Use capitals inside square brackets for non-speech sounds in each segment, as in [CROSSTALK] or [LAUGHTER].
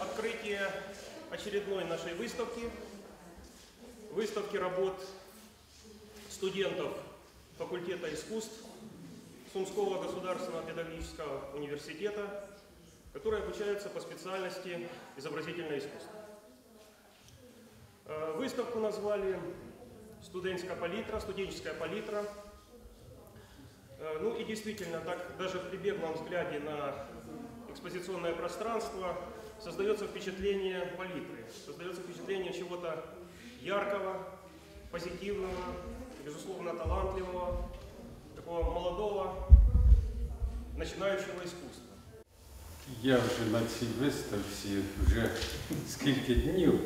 Открытие очередной нашей выставки. Выставки работ студентов факультета искусств Сумского государственного педагогического университета, которые обучаются по специальности изобразительное искусство. Э, Выставку назвали «Студентская палитра», «Студенческая палитра». Э, Ну и действительно, так даже при беглом взгляде на экспозиционное пространство создается впечатление палитры, создается впечатление чего-то яркого, позитивного, безусловно талантливого, такого молодого, начинающего искусства. Я вже на цій виставці вже [LAUGHS] скільки днів,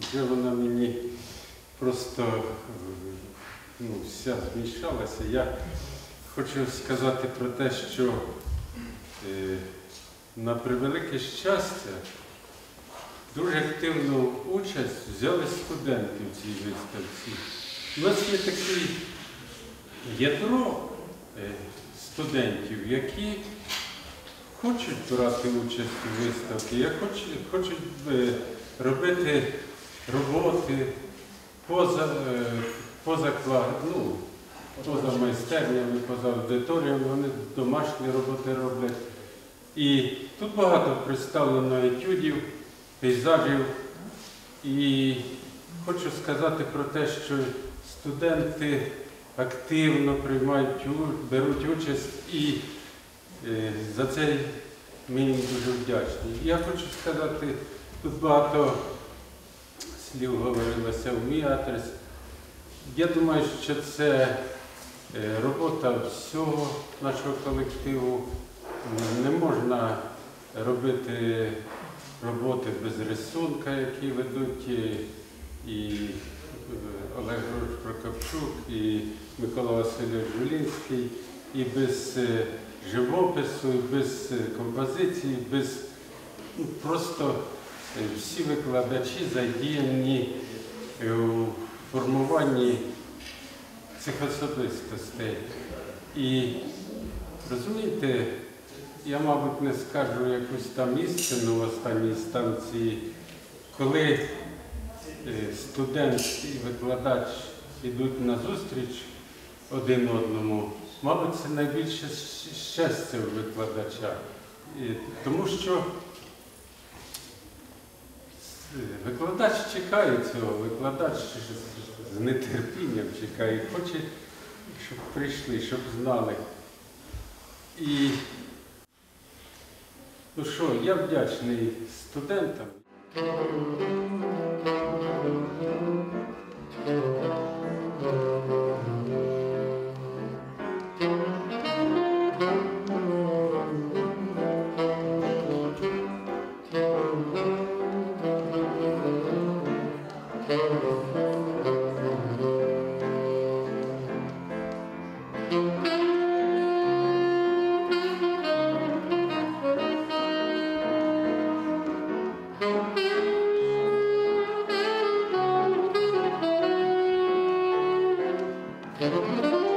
вже вона мені просто е, ну, вся змішалася. Я хочу сказати про те, що е, на превелике щастя дуже активну участь взяли студенти в цій виставці. У нас є таке ядро е, студентів, які хочуть брати участь у виставці, я хочуть е, робити роботи поза, поза, ну, поза майстернями, поза аудиторіями, вони домашні роботи роблять. І тут багато представлено етюдів, пейзажів. І хочу сказати про те, що студенти активно приймають, беруть участь і Е, За це ми їм дуже вдячні. Я хочу сказати, тут багато слів говорилося в мій адрес. Я думаю, що це робота всього нашого колективу. Не можна робити роботи без рисунка, які ведуть е, і е, Олег Григорович Прокопчук, і Микола Васильович Жулінський, і без е, живопису, і без е, композиції, без ну, просто е, всі викладачі задіяні е, у формуванні цих особистостей. І розумієте, я, мабуть, не скажу якусь там істину в останній станції, коли е, студент і викладач йдуть на зустріч один одному, мабуть, це найбільше щастя у викладача. Тому що е, викладач чекає цього, викладач з- нетерпінням чекає, хоче, щоб прийшли, щоб знали. І ну що, я вдячний студентам. Müzik